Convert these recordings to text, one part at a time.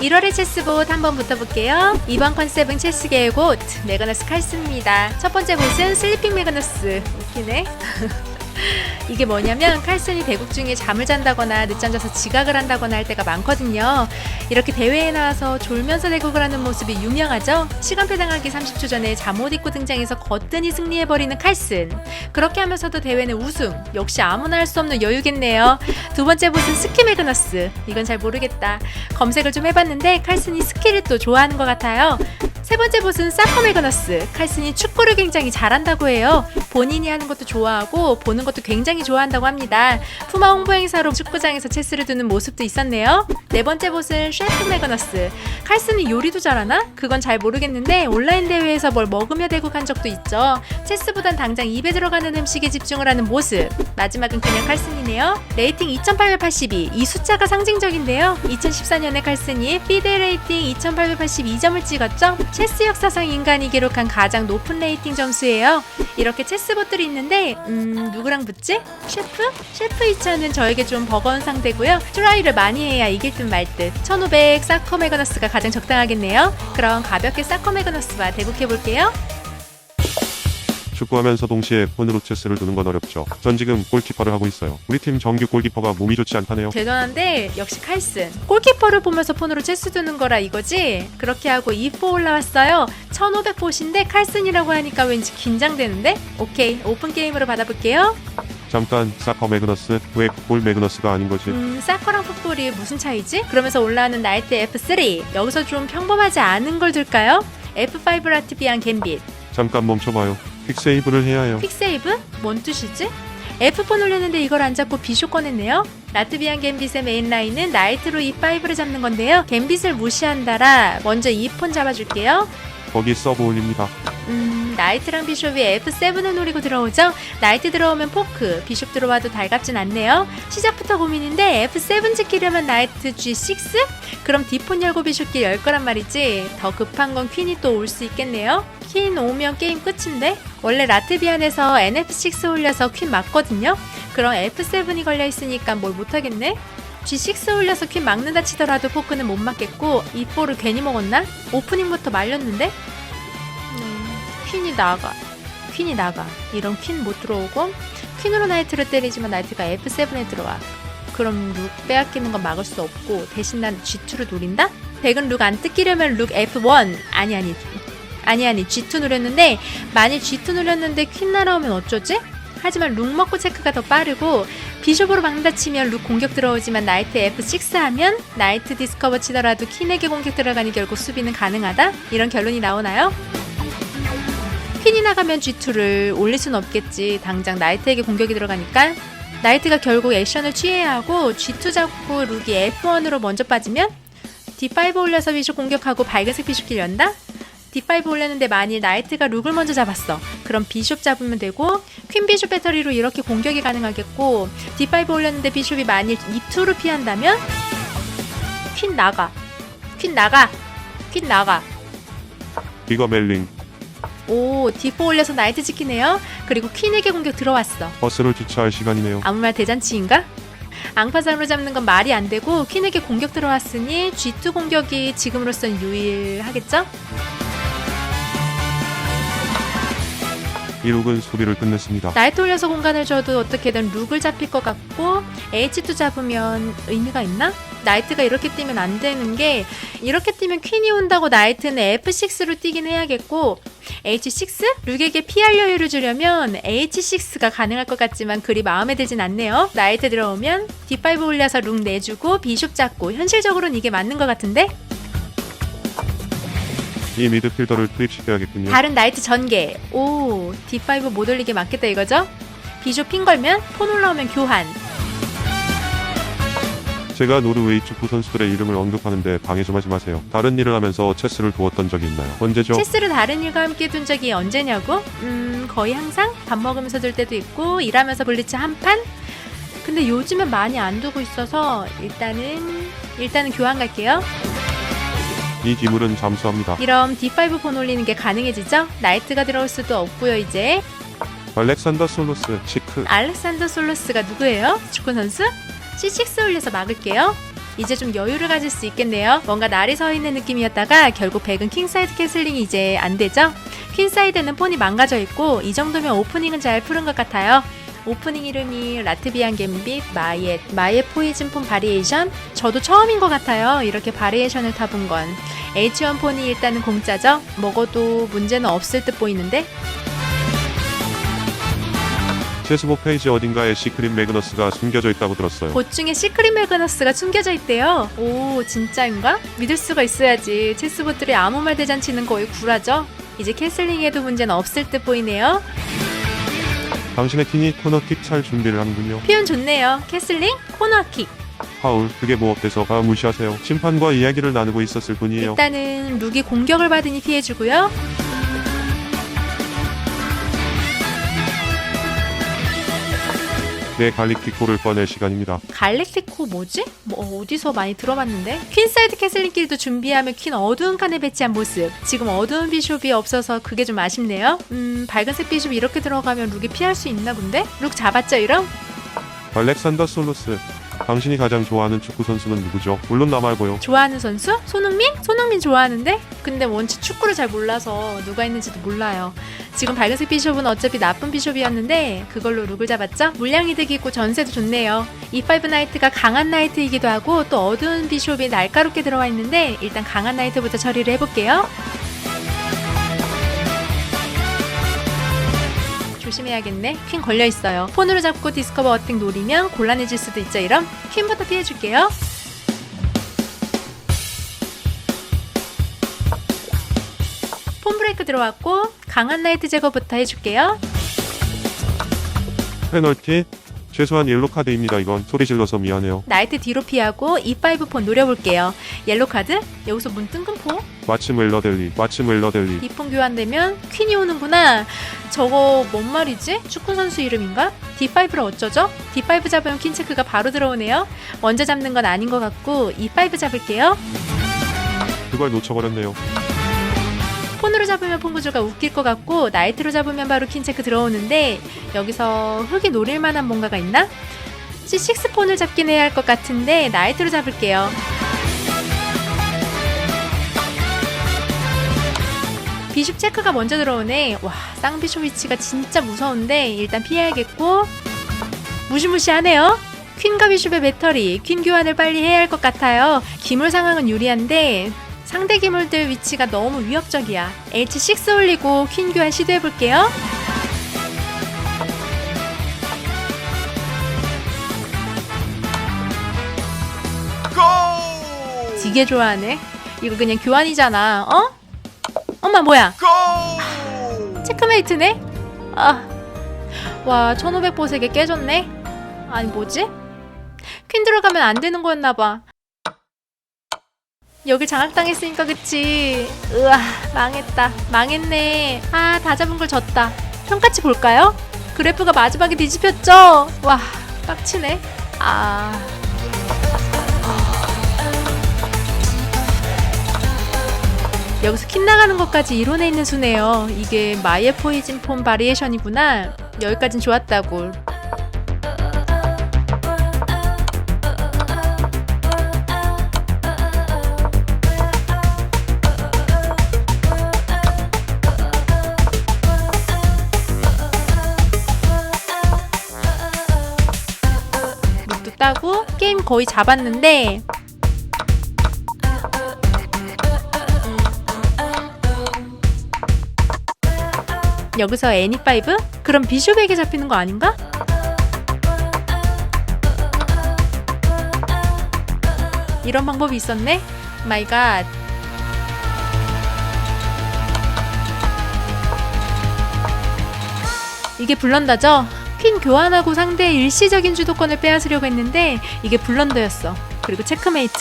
1월의 체스봇 한번 붙어볼게요. 이번 컨셉은 체스계의 곧 메가너스 칼슨입니다. 첫 번째 보스는 슬리핑 메가너스. 웃기네. 이게 뭐냐면 칼슨이 대국 중에 잠을 잔다거나 늦잠 자서 지각을 한다거나 할 때가 많거든요. 이렇게 대회에 나와서 졸면서 대국을 하는 모습이 유명하죠. 시간표 당하기 30초 전에 잠 옷 입고 등장해서 거뜬히 승리해버리는 칼슨. 그렇게 하면서도 대회는 우승. 역시 아무나 할 수 없는 여유겠네요. 두 번째 보스는 스키 메그너스. 이건 잘 모르겠다. 검색을 좀 해봤는데 칼슨이 스키를 또 좋아하는 것 같아요. 세 번째 보스는 사커 메그너스. 칼슨이 축구를 굉장히 잘한다고 해요. 본인이 하는 것도 좋아하고 보는 것도 굉장히 좋아한다고 합니다. 푸마 홍보 행사로 축구장에서 체스를 두는 모습도 있었네요. 네 번째 보스는 셰프 메그너스. 칼슨이 요리도 잘하나? 그건 잘 모르겠는데 온라인 대회에서 뭘 먹으며 대국한 적도 있죠. 체스보단 당장 입에 들어가는 음식에 집중을 하는 모습. 마지막은 그냥 칼슨이네요. 레이팅 2882. 이 숫자가 상징적인데요. 2014년에 칼슨이 피데 레이팅 2882점을 찍었죠. 체스 역사상 인간이 기록한 가장 높은 레이팅 점수예요. 이렇게 체스 봇들이 있는데 음 누구랑 붙지? 셰프? 셰프 2차는 저에게 좀 버거운 상대고요. 트라이를 많이 해야 이길 듯 말 듯. 1500 사커 메가너스가 가장 적당하겠네요. 그럼 가볍게 사커 메가너스와 대국해 볼게요. 축구하면서 동시에 폰으로 체스를 두는 건 어렵죠. 전 지금 골키퍼를 하고 있어요. 우리 팀 정규 골키퍼가 몸이 좋지 않다네요. 대단한데 역시 칼슨. 골키퍼를 보면서 폰으로 체스 두는 거라 이거지? 그렇게 하고 2포 올라왔어요. 1500포신데 칼슨이라고 하니까 왠지 긴장되는데? 오케이 오픈 게임으로 받아볼게요. 잠깐 사커 매그너스 왜 풋볼 매그너스가 아닌 거지? 음, 사커랑 풋볼이 무슨 차이지? 그러면서 올라오는 나이트 F3. 여기서 좀 평범하지 않은 걸 둘까요? F5 라트비안 갬빗. 잠깐 멈춰봐요. 퀵세이브를 해야 해요. 퀵세이브? 뭔 뜻이지? F4 눌렸는데 이걸 안 잡고 비쇼 꺼냈네요. 라트비안 갬빗의 메인 라인은 나이트로 E5를 잡는 건데요. 갬빗을 무시한다라 먼저 E4 잡아줄게요. 거기 서브 올립니다. 음, 나이트랑 비숍이 F7을 노리고 들어오죠? 나이트 들어오면 포크, 비숍 들어와도 달갑진 않네요. 시작부터 고민인데 F7 지키려면 나이트 G6? 그럼 D폰 열고 비숍길 열 거란 말이지. 더 급한 건 퀸이 또 올 수 있겠네요. 퀸 오면 게임 끝인데? 원래 라트비안에서 NF6 올려서 퀸 맞거든요? 그럼 F7이 걸려 있으니까 뭘 못하겠네? G6 올려서 퀸 막는다 치더라도 포크는 못 맞겠고 E4를 괜히 먹었나? 오프닝부터 말렸는데? 음, 퀸이 나가. 퀸이 나가. 이런 퀸 못 들어오고 퀸으로 나이트를 때리지만 나이트가 F7에 들어와. 그럼 룩 빼앗기는 건 막을 수 없고 대신 난 G2를 노린다? 백은 룩 안 뜯기려면 룩 F1 아니 아니 아니 아니 G2 누렸는데 만일 G2 누렸는데 퀸 날아오면 어쩌지? 하지만 룩 먹고 체크가 더 빠르고 비숍으로 막는다 치면 룩 공격 들어오지만 나이트 F6 하면 나이트 디스커버 치더라도 퀸에게 공격 들어가니 결국 수비는 가능하다? 이런 결론이 나오나요? 퀸이 나가면 G2를 올릴 순 없겠지. 당장 나이트에게 공격이 들어가니까. 나이트가 결국 액션을 취해야 하고 G2 잡고 룩이 F1으로 먼저 빠지면 D5 올려서 비숍 공격하고 밝은색 비숍길 연다? D5 올렸는데 만일 나이트가 룩을 먼저 잡았어. 그럼 비숍 잡으면 되고 퀸 비숍 배터리로 이렇게 공격이 가능하겠고 D5 올렸는데 비숍이 만일 E2로 피한다면 퀸 나가. 퀸 나가. 퀸 나가. 비거 멜링 오, D4 올려서 나이트 지키네요. 그리고 퀸에게 공격 들어왔어. 버스를 주차할 시간이네요. 아무 말 대잔치인가? 앙파상으로 잡는 건 말이 안 되고 퀸에게 공격 들어왔으니 G2 공격이 지금으로선 유일하겠죠? 이 룩은 수비를 끝냈습니다. 나이트 올려서 공간을 줘도 어떻게든 룩을 잡힐 것 같고 H2 잡으면 의미가 있나? 나이트가 이렇게 뛰면 안 되는 게 이렇게 뛰면 퀸이 온다고 나이트는 F6로 뛰긴 해야겠고 H6? 룩에게 피할 여유를 주려면 H6가 가능할 것 같지만 그리 마음에 들진 않네요. 나이트 들어오면 D5 올려서 룩 내주고 비숍 잡고 현실적으로는 이게 맞는 것 같은데? 이 미드필더를 투입시켜야겠군요. 다른 나이트 전개. 오, D5 못 올리게 맞겠다 이거죠? 비숍 핀 걸면 폰 올라오면 교환. 제가 노르웨이 축구 선수들의 이름을 언급하는데 방해 좀 하지 마세요. 다른 일을 하면서 체스를 두었던 적이 있나요? 언제죠? 체스를 다른 일과 함께 둔 적이 언제냐고? 음, 거의 항상 밥 먹으면서 둘 때도 있고 일하면서 블리츠 한 판? 근데 요즘은 많이 안 두고 있어서 일단은 일단은 교환 갈게요. 이 기물은 잠수합니다. 이럼 D5 폰 올리는 게 가능해지죠? 나이트가 들어올 수도 없고요, 이제. 알렉산더 솔로스 치크 알렉산더 솔로스가 누구예요? 축구 선수? C6 올려서 막을게요. 이제 좀 여유를 가질 수 있겠네요. 뭔가 날이 서 있는 느낌이었다가 결국 백은 킹사이드 캐슬링이 이제 안 되죠? 퀸사이드는 폰이 망가져 있고 이 정도면 오프닝은 잘 푸른 것 같아요. 오프닝 이름이 라트비안 갬빗 마이엣 마이엣 포이즌 폰 바리에이션 저도 처음인 것 같아요 이렇게 바리에이션을 타본 건 H1 폰이 일단은 공짜죠 먹어도 문제는 없을 듯 보이는데 체스복 페이지 어딘가에 시크릿 매그너스가 숨겨져 있다고 들었어요. 보중에 시크릿 매그너스가 숨겨져 있대요 오 진짜인가? 믿을 수가 있어야지 체스보들이 아무 말 대잔 치는 거의 구라죠 이제 캐슬링에도 문제는 없을 듯 보이네요 당신의 퀸이 코너킥 찰 준비를 하는군요. 표현 좋네요 캐슬링 코너킥 하울, 그게 뭐 어때서? 아, 무시하세요. 심판과 이야기를 나누고 있었을 뿐이에요. 일단은 룩이 공격을 받으니 피해주고요. 내 갈릭티코를 꺼낼 시간입니다. 갈렉티코 뭐지? 뭐 어디서 많이 들어봤는데? 퀸사이드 캐슬링끼리도 준비하며 퀸 어두운 칸에 배치한 모습. 지금 어두운 비숍이 없어서 그게 좀 아쉽네요. 음, 밝은색 비숍이 이렇게 들어가면 룩이 피할 수 있나 본데? 룩 잡았죠, 이럼? 알렉산더 솔로스. 당신이 가장 좋아하는 축구 선수는 누구죠? 물론 나 말고요. 좋아하는 선수? 손흥민? 손흥민 좋아하는데? 근데 원체 축구를 잘 몰라서 누가 있는지도 몰라요. 지금 밝은색 비숍은 어차피 나쁜 비숍이었는데 그걸로 룩을 잡았죠? 물량 이득이고 전세도 좋네요. E5 나이트가 강한 나이트이기도 하고 또 어두운 비숍이 날카롭게 들어와 있는데 일단 강한 나이트부터 처리를 해볼게요. 조심해야겠네. 퀸 걸려 있어요. 폰으로 잡고 디스커버 어택 노리면 곤란해질 수도 있죠. 이럼 퀸부터 피해줄게요. 폰 브레이크 들어왔고 강한 나이트 제거부터 해줄게요. 페널티. 최소한 옐로 카드입니다. 이건 소리 질러서 미안해요. 나이트 뒤로 피하고 E5 폰 노려볼게요. 옐로 카드 여기서 문 뜬금포 마침 웰러델리. 마침 웰러델리. D폰 교환되면 퀸이 오는구나. 저거 뭔 말이지? 축구 선수 이름인가? D5를 어쩌죠? D5 잡으면 퀸 체크가 바로 들어오네요. 먼저 잡는 건 아닌 것 같고 E5 잡을게요. 그걸 놓쳐버렸네요. 폰으로 잡으면 폰구조가 웃길 것 같고 나이트로 잡으면 바로 퀸 체크 들어오는데 여기서 흙이 노릴 만한 뭔가가 있나? C6 폰을 잡긴 해야 할 것 같은데 나이트로 잡을게요. 비숍 체크가 먼저 들어오네. 와, 쌍비숍 위치가 진짜 무서운데 일단 피해야겠고 무시무시하네요. 퀸과 비숍의 배터리, 퀸 교환을 빨리 해야 할 것 같아요. 기물 상황은 유리한데 상대 기물들 위치가 너무 위협적이야. H6 올리고 퀸 교환 시도해볼게요. 되게 좋아하네. 이거 그냥 교환이잖아. 어? 엄마 뭐야? 체크메이트네? 아, 와 1500 보색에 깨졌네. 아니 뭐지? 퀸 들어가면 안 되는 거였나 봐. 여길 장악당했으니까 그치. 으아 망했다. 망했네. 아 다 잡은 걸 졌다. 평가치 볼까요? 그래프가 마지막에 뒤집혔죠? 와 빡치네. 아. 여기서 킨 나가는 것까지 이론에 있는 수네요. 이게 마이의 포이즌 폼 바리에이션이구나. 여기까진 좋았다고. 거의 잡았는데 여기서 애니5? 그럼 비숍에게 잡히는 거 아닌가? 이런 방법이 있었네? 마이 갓. 이게 블런더죠? 퀸 교환하고 상대의 일시적인 주도권을 빼앗으려고 했는데 이게 블런더였어. 그리고 체크메이트.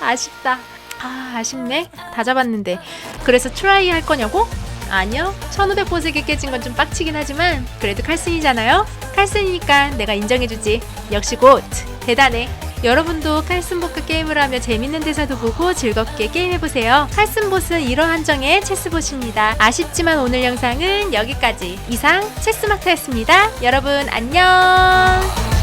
아쉽다. 아, 아쉽네. 다 잡았는데. 그래서 트라이 할 거냐고? 아니요. 1500 보색에 깨진 건 좀 빡치긴 하지만 그래도 칼슨이잖아요. 칼슨이니까 내가 인정해주지. 역시 곧 대단해. 여러분도 칼슨보크 게임을 하며 재밌는 대사도 보고 즐겁게 게임해보세요. 칼슨봇은 이러한 정의 체스봇입니다. 아쉽지만 오늘 영상은 여기까지. 이상 체스마트였습니다. 여러분 안녕!